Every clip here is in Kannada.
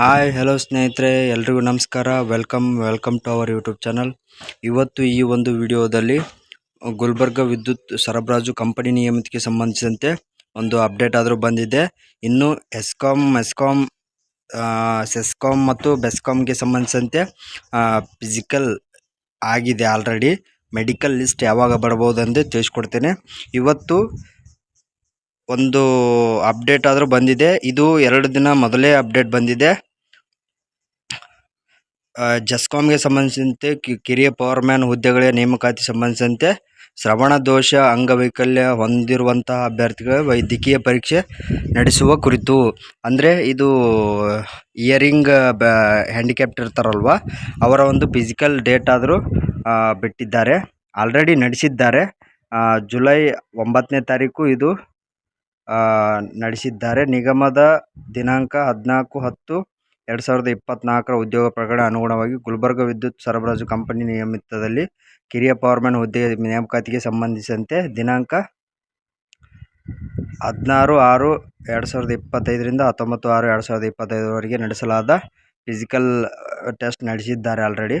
ಹಾಯ್ ಹಲೋ ಸ್ನೇಹಿತರೆ, ಎಲ್ರಿಗೂ ನಮಸ್ಕಾರ. Welcome welcome to our YouTube channel ಇವತ್ತು ಈ ಒಂದು ವಿಡಿಯೋದಲ್ಲಿ ಗುಲ್ಬರ್ಗ ವಿದ್ಯುತ್ ಸರಬರಾಜು ಕಂಪನಿ ನಿಯಮಿತಕ್ಕೆ ಸಂಬಂಧಿಸಿದಂತೆ ಒಂದು ಅಪ್ಡೇಟ್ ಆದರೂ ಬಂದಿದೆ. ಇನ್ನು ಎಸ್ಕಾಮ್ ಎಸ್ಕಾಮ್ ಸೆಸ್ಕಾಮ್ ಮತ್ತು ಬೆಸ್ಕಾಮ್ಗೆ ಸಂಬಂಧಿಸಿದಂತೆ ಫಿಸಿಕಲ್ ಆಗಿದೆ ಆಲ್ರೆಡಿ ಮೆಡಿಕಲ್ ಲಿಸ್ಟ್ ಯಾವಾಗ ಬರ್ಬೋದಂದು ತಿಳಿಸ್ಕೊಡ್ತೇನೆ. ಇವತ್ತು ಒಂದು ಅಪ್ಡೇಟ್ ಆದರೂ ಬಂದಿದೆ. ಇದು ಎರಡು ದಿನ ಮೊದಲೇ ಅಪ್ಡೇಟ್ ಬಂದಿದೆ. ಜಸ್ಕಾಮ್ಗೆ ಸಂಬಂಧಿಸಿದಂತೆ ಕಿರಿಯ ಪವರ್ ಮ್ಯಾನ್ ಹುದ್ದೆಗಳ ನೇಮಕಾತಿ ಸಂಬಂಧಿಸಿದಂತೆ ಶ್ರವಣ ದೋಷ, ಅಂಗವೈಕಲ್ಯ ಹೊಂದಿರುವಂತಹ ಅಭ್ಯರ್ಥಿಗಳ ವೈದ್ಯಕೀಯ ಪರೀಕ್ಷೆ ನಡೆಸುವ ಕುರಿತು. ಅಂದರೆ ಇದು ಇಯರಿಂಗ್ ಬ ಹ್ಯಾಂಡಿಕ್ಯಾಪ್ಟ್ ಇರ್ತಾರಲ್ವ, ಅವರ ಒಂದು ಫಿಸಿಕಲ್ ಡೇಟ್ ಆದರೂ ಬಿಟ್ಟಿದ್ದಾರೆ. ಆಲ್ರೆಡಿ ನಡೆಸಿದ್ದಾರೆ. ಜುಲೈ ಒಂಬತ್ತನೇ ತಾರೀಕು ಇದು ನಡೆಸಿದ್ದಾರೆ. ನಿಗಮದ ದಿನಾಂಕ ಹದಿನಾಲ್ಕು ಹತ್ತು ಎರಡು ಸಾವಿರದ ಇಪ್ಪತ್ನಾಲ್ಕರ ಉದ್ಯೋಗ ಪ್ರಕಟಣೆ ಅನುಗುಣವಾಗಿ ಗುಲ್ಬರ್ಗ ವಿದ್ಯುತ್ ಸರಬರಾಜು ಕಂಪನಿ ನಿಯಮಿತದಲ್ಲಿ ಕಿರಿಯ ಪವರ್ಮ್ಯಾನ್ ಹುದ್ದೆ ನೇಮಕಾತಿಗೆ ಸಂಬಂಧಿಸಿದಂತೆ ದಿನಾಂಕ ಹದಿನಾರು ಆರು ಎರಡು ಸಾವಿರದ ಇಪ್ಪತ್ತೈದರಿಂದ ಹತ್ತೊಂಬತ್ತು ಆರು ಎರಡು ಸಾವಿರದ ಇಪ್ಪತ್ತೈದರವರೆಗೆ ನಡೆಸಲಾದ ಫಿಸಿಕಲ್ ಟೆಸ್ಟ್ ನಡೆಸಿದ್ದಾರೆ ಆಲ್ರೆಡಿ.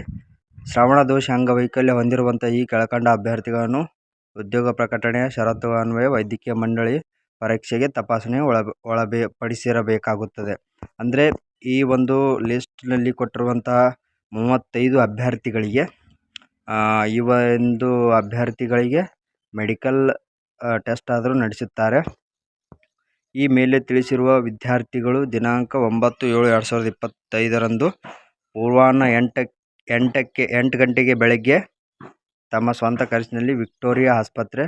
ಶ್ರವಣ ದೋಷ ಅಂಗವೈಕಲ್ಯ ಹೊಂದಿರುವಂಥ ಈ ಕೆಳಕಂಡ ಅಭ್ಯರ್ಥಿಗಳನ್ನು ಉದ್ಯೋಗ ಪ್ರಕಟಣೆಯ ಷರತ್ತು ಅನ್ವಯ ವೈದ್ಯಕೀಯ ಮಂಡಳಿ ಪರೀಕ್ಷೆಗೆ ತಪಾಸಣೆ ಒಳ ಒಳಬೇ, ಪಡಿಸಿರಬೇಕಾಗುತ್ತದೆ. ಅಂದರೆ ಈ ಒಂದು ಲಿಸ್ಟ್ನಲ್ಲಿ ಕೊಟ್ಟಿರುವಂತಹ ಮೂವತ್ತೈದು ಅಭ್ಯರ್ಥಿಗಳಿಗೆ ಈ ಒಂದು ಅಭ್ಯರ್ಥಿಗಳಿಗೆ ಮೆಡಿಕಲ್ ಟೆಸ್ಟ್ ಆದರೂ ನಡೆಸುತ್ತಾರೆ. ಈ ಮೇಲೆ ತಿಳಿಸಿರುವ ವಿದ್ಯಾರ್ಥಿಗಳು ದಿನಾಂಕ ಒಂಬತ್ತು ಏಳು ಎರಡು ಸಾವಿರದ ಇಪ್ಪತ್ತೈದರಂದು ಪೂರ್ವಾಹ್ನ ಎಂಟಕ್ಕೆ ಎಂಟಕ್ಕೆ, ಎಂಟು ಗಂಟೆಗೆ ಬೆಳಗ್ಗೆ ತಮ್ಮ ಸ್ವಂತ ಖರ್ಚಿನಲ್ಲಿ ವಿಕ್ಟೋರಿಯಾ ಆಸ್ಪತ್ರೆ,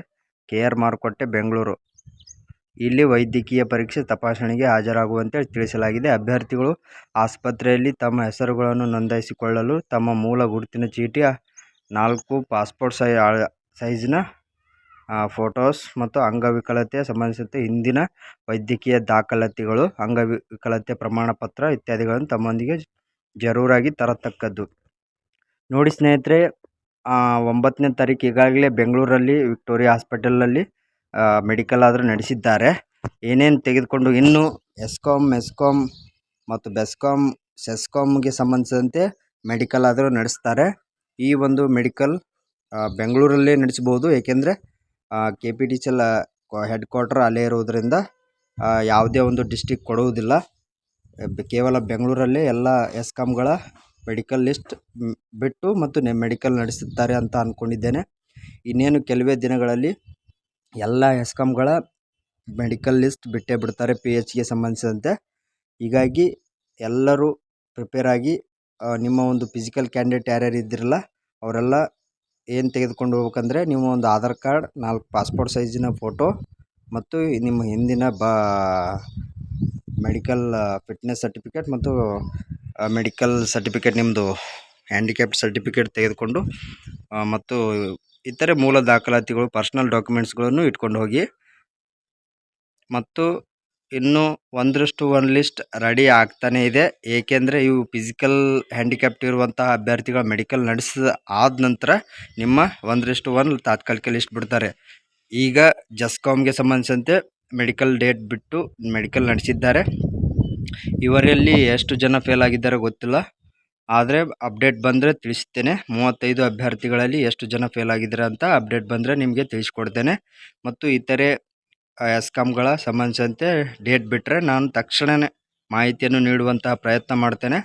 ಕೆ ಆರ್ ಮಾರುಕಟ್ಟೆ, ಬೆಂಗಳೂರು. ಇಲ್ಲಿ ವೈದ್ಯಕೀಯ ಪರೀಕ್ಷೆ ತಪಾಸಣೆಗೆ ಹಾಜರಾಗುವಂತೆ ತಿಳಿಸಲಾಗಿದೆ. ಅಭ್ಯರ್ಥಿಗಳು ಆಸ್ಪತ್ರೆಯಲ್ಲಿ ತಮ್ಮ ಹೆಸರುಗಳನ್ನು ನೋಂದಾಯಿಸಿಕೊಳ್ಳಲು ತಮ್ಮ ಮೂಲ ಗುರುತಿನ ಚೀಟಿ, ನಾಲ್ಕು ಪಾಸ್ಪೋರ್ಟ್ ಸೈಜ್ನ ಫೋಟೋಸ್ ಮತ್ತು ಅಂಗವಿಕಲತೆ ಸಂಬಂಧಿಸಿದಂತೆ ಹಿಂದಿನ ವೈದ್ಯಕೀಯ ದಾಖಲಾತಿಗಳು, ಅಂಗವಿಕಲತೆ ಪ್ರಮಾಣಪತ್ರ ಇತ್ಯಾದಿಗಳನ್ನು ತಮ್ಮೊಂದಿಗೆ ಜರೂರಾಗಿ ತರತಕ್ಕದ್ದು. ನೋಡಿ ಸ್ನೇಹಿತರೆ ಒಂಬತ್ತನೇ ತಾರೀಕು ಈಗಾಗಲೇ ಬೆಂಗಳೂರಲ್ಲಿ, ವಿಕ್ಟೋರಿಯಾ ಹಾಸ್ಪಿಟಲಲ್ಲಿ ಮೆಡಿಕಲ್ ಆದರೂ ನಡೆಸಿದ್ದಾರೆ. ಏನೇನು ತೆಗೆದುಕೊಂಡು ಇನ್ನು ಎಸ್ಕಾಮ್ ಮೆಸ್ಕಾಮ್ ಮತ್ತು ಬೆಸ್ಕಾಮ್ ಸೆಸ್ಕಾಮ್ಗೆ ಸಂಬಂಧಿಸಿದಂತೆ ಮೆಡಿಕಲ್ ಆದರೂ ನಡೆಸ್ತಾರೆ. ಈ ಒಂದು ಮೆಡಿಕಲ್ ಬೆಂಗಳೂರಲ್ಲೇ ನಡೆಸ್ಬೋದು. ಏಕೆಂದರೆ K P T C L headquarter ಅಲ್ಲೇ ಇರೋದರಿಂದ ಯಾವುದೇ ಒಂದು ಡಿಸ್ಟಿಕ್ ಕೊಡುವುದಿಲ್ಲ ಕೇವಲ ಬೆಂಗಳೂರಲ್ಲೇ ಎಲ್ಲ ಎಸ್ಕಾಮ್ಗಳ ಮೆಡಿಕಲ್ ಲಿಸ್ಟ್ ಬಿಟ್ಟು ಮತ್ತು ಮೆಡಿಕಲ್ ನಡೆಸುತ್ತಾರೆ ಅಂತ ಅಂದ್ಕೊಂಡಿದ್ದೇನೆ ಇನ್ನೇನು ಕೆಲವೇ ದಿನಗಳಲ್ಲಿ ಎಲ್ಲ ಎಸ್ಕಾಮ್ಗಳ ಮೆಡಿಕಲ್ ಲಿಸ್ಟ್ ಬಿಟ್ಟೇ ಬಿಡ್ತಾರೆ ಪಿ ಎಚ್ಗೆ ಸಂಬಂಧಿಸಿದಂತೆ. ಹೀಗಾಗಿ ಎಲ್ಲರೂ ಪ್ರಿಪೇರ್ ಆಗಿ ನಿಮ್ಮ ಒಂದು ಫಿಸಿಕಲ್ ಕ್ಯಾಂಡಿಡೇಟ್ ಯಾರ್ಯಾರು ಇದ್ದಿರಲ್ಲ, ಅವರೆಲ್ಲ ಏನು ತೆಗೆದುಕೊಂಡು ಹೋಗ್ಬೇಕಂದ್ರೆ ನಿಮ್ಮ ಒಂದು ಆಧಾರ್ ಕಾರ್ಡ್, ನಾಲ್ಕು ಪಾಸ್ಪೋರ್ಟ್ ಸೈಜಿನ ಫೋಟೋ ಮತ್ತು ನಿಮ್ಮ ಹಿಂದಿನ ಬಾ ಮೆಡಿಕಲ್ ಫಿಟ್ನೆಸ್ ಸರ್ಟಿಫಿಕೇಟ್ ಮತ್ತು ಮೆಡಿಕಲ್ ಸರ್ಟಿಫಿಕೇಟ್ ನಿಮ್ಮದು ಹ್ಯಾಂಡಿಕ್ಯಾಪ್ ಸರ್ಟಿಫಿಕೇಟ್ ತೆಗೆದುಕೊಂಡು ಮತ್ತು ಇತರೆ ಮೂಲ ದಾಖಲಾತಿಗಳು ಪರ್ಸ್ನಲ್ ಡಾಕ್ಯುಮೆಂಟ್ಸ್ಗಳನ್ನು ಇಟ್ಕೊಂಡು ಹೋಗಿ ಮತ್ತು ಇನ್ನು ಒಂದರಷ್ಟು ಒಂದು ಲಿಸ್ಟ್ ರೆಡಿ ಆಗ್ತಾನೇ ಇದೆ. ಏಕೆಂದರೆ ಇವು ಫಿಸಿಕಲ್ ಹ್ಯಾಂಡಿಕ್ಯಾಪ್ಟ್ ಇರುವಂತಹ ಅಭ್ಯರ್ಥಿಗಳ ಮೆಡಿಕಲ್ ನಡೆಸಿದ ಆದ ನಂತರ ನಿಮ್ಮ ಒಂದರಷ್ಟು ಒನ್ ತಾತ್ಕಾಲಿಕ ಲಿಸ್ಟ್ ಬಿಡ್ತಾರೆ. ಈಗ ಜಸ್ಕಾಮ್ಗೆ ಸಂಬಂಧಿಸಿದಂತೆ ಮೆಡಿಕಲ್ ಡೇಟ್ ಬಿಟ್ಟು ಮೆಡಿಕಲ್ ನಡೆಸಿದ್ದಾರೆ. ಇವರಲ್ಲಿ ಎಷ್ಟು ಜನ ಫೇಲ್ ಆಗಿದ್ದಾರೆ ಗೊತ್ತಿಲ್ಲ. ಆದರೆ ಅಪ್ಡೇಟ್ ಬಂದರೆ ತಿಳಿಸ್ತೇನೆ. ಮೂವತ್ತೈದು ಅಭ್ಯರ್ಥಿಗಳಲ್ಲಿ ಎಷ್ಟು ಜನ ಫೇಲ್ ಆಗಿದ್ದಾರೆ ಅಂತ ಅಪ್ಡೇಟ್ ಬಂದರೆ ನಿಮಗೆ ತಿಳಿಸ್ಕೊಡ್ತೇನೆ. ಮತ್ತು ಇತರೆ ಎಸ್ಕಾಮ್ಗಳ ಸಂಬಂಧಿಸಿದಂತೆ ಡೇಟ್ ಬಿಟ್ಟರೆ ನಾನು ತಕ್ಷಣವೇ ಮಾಹಿತಿಯನ್ನು ನೀಡುವಂತಹ ಪ್ರಯತ್ನ ಮಾಡ್ತೇನೆ.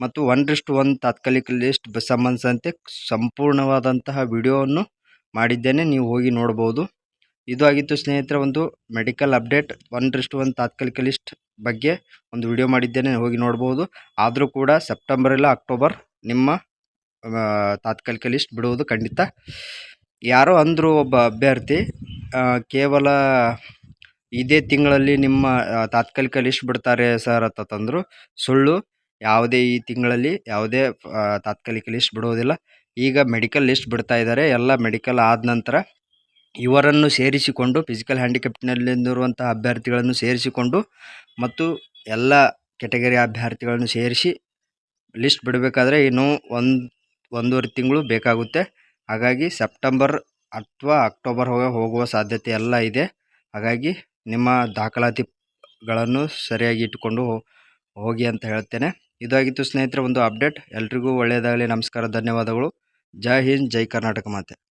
ಮತ್ತು ಒನ್ ರಿಸ್ಟ್ ಒನ್ ತಾತ್ಕಾಲಿಕ ಲಿಸ್ಟ್ ಸಂಬಂಧಿಸಿದಂತೆ ಸಂಪೂರ್ಣವಾದಂತಹ ವಿಡಿಯೋವನ್ನು ಮಾಡಿದ್ದೇನೆ. ನೀವು ಹೋಗಿ ನೋಡ್ಬೋದು. ಇದು ಆಗಿತ್ತು ಸ್ನೇಹಿತರೆ ಒಂದು medical update one is to one ತಾತ್ಕಾಲಿಕ ಲಿಸ್ಟ್ ಬಗ್ಗೆ ಒಂದು ವಿಡಿಯೋ ಮಾಡಿದ್ದೇನೆ, ಹೋಗಿ ನೋಡ್ಬೋದು. ಆದರೂ ಕೂಡ ಸೆಪ್ಟೆಂಬರ್ ಇಲ್ಲ ಅಕ್ಟೋಬರ್ ನಿಮ್ಮ ತಾತ್ಕಾಲಿಕ ಲಿಸ್ಟ್ ಬಿಡುವುದು ಖಂಡಿತ. ಯಾರೋ ಅಂದರು ಒಬ್ಬ ಅಭ್ಯರ್ಥಿ ಕೇವಲ ಇದೇ ತಿಂಗಳಲ್ಲಿ ನಿಮ್ಮ ತಾತ್ಕಾಲಿಕ ಲಿಸ್ಟ್ ಬಿಡ್ತಾರೆ ಸರ್ ಅಂತಂದರು ಸುಳ್ಳು, ಯಾವುದೇ ಈ ತಿಂಗಳಲ್ಲಿ ಯಾವುದೇ ತಾತ್ಕಾಲಿಕ ಲಿಸ್ಟ್ ಬಿಡುವುದಿಲ್ಲ. ಈಗ ಮೆಡಿಕಲ್ ಲಿಸ್ಟ್ ಬಿಡ್ತಾ ಇದ್ದಾರೆ. ಎಲ್ಲ ಮೆಡಿಕಲ್ ಆದ ನಂತರ ಇವರನ್ನು ಸೇರಿಸಿಕೊಂಡು ಫಿಸಿಕಲ್ ಹ್ಯಾಂಡಿಕ್ಯಾಪ್ಟ್ನಲ್ಲಿರುವಂಥ ಅಭ್ಯರ್ಥಿಗಳನ್ನು ಸೇರಿಸಿಕೊಂಡು ಮತ್ತು ಎಲ್ಲ ಕೆಟಗರಿ ಅಭ್ಯರ್ಥಿಗಳನ್ನು ಸೇರಿಸಿ ಲಿಸ್ಟ್ ಬಿಡಬೇಕಾದ್ರೆ ಇನ್ನೂ ಒಂದು, ಒಂದೂವರೆ ತಿಂಗಳು ಬೇಕಾಗುತ್ತೆ. ಹಾಗಾಗಿ ಸೆಪ್ಟೆಂಬರ್ ಅಥವಾ ಅಕ್ಟೋಬರ್ ಹೋಗ, ಹೋಗುವ ಸಾಧ್ಯತೆ ಎಲ್ಲ ಇದೆ. ಹಾಗಾಗಿ ನಿಮ್ಮ ದಾಖಲಾತಿಗಳನ್ನು ಸರಿಯಾಗಿ ಇಟ್ಟುಕೊಂಡು ಹೋಗಿ ಅಂತ ಹೇಳ್ತೇನೆ. ಇದಾಗಿತ್ತು ಸ್ನೇಹಿತರೆ, ಒಂದು ಅಪ್ಡೇಟ್ ಎಲ್ರಿಗೂ ಒಳ್ಳೆಯದಾಗಲಿ. ನಮಸ್ಕಾರ, ಧನ್ಯವಾದಗಳು. ಜೈ ಹಿಂದ್, ಜೈ ಕರ್ನಾಟಕ ಮಾತೆ.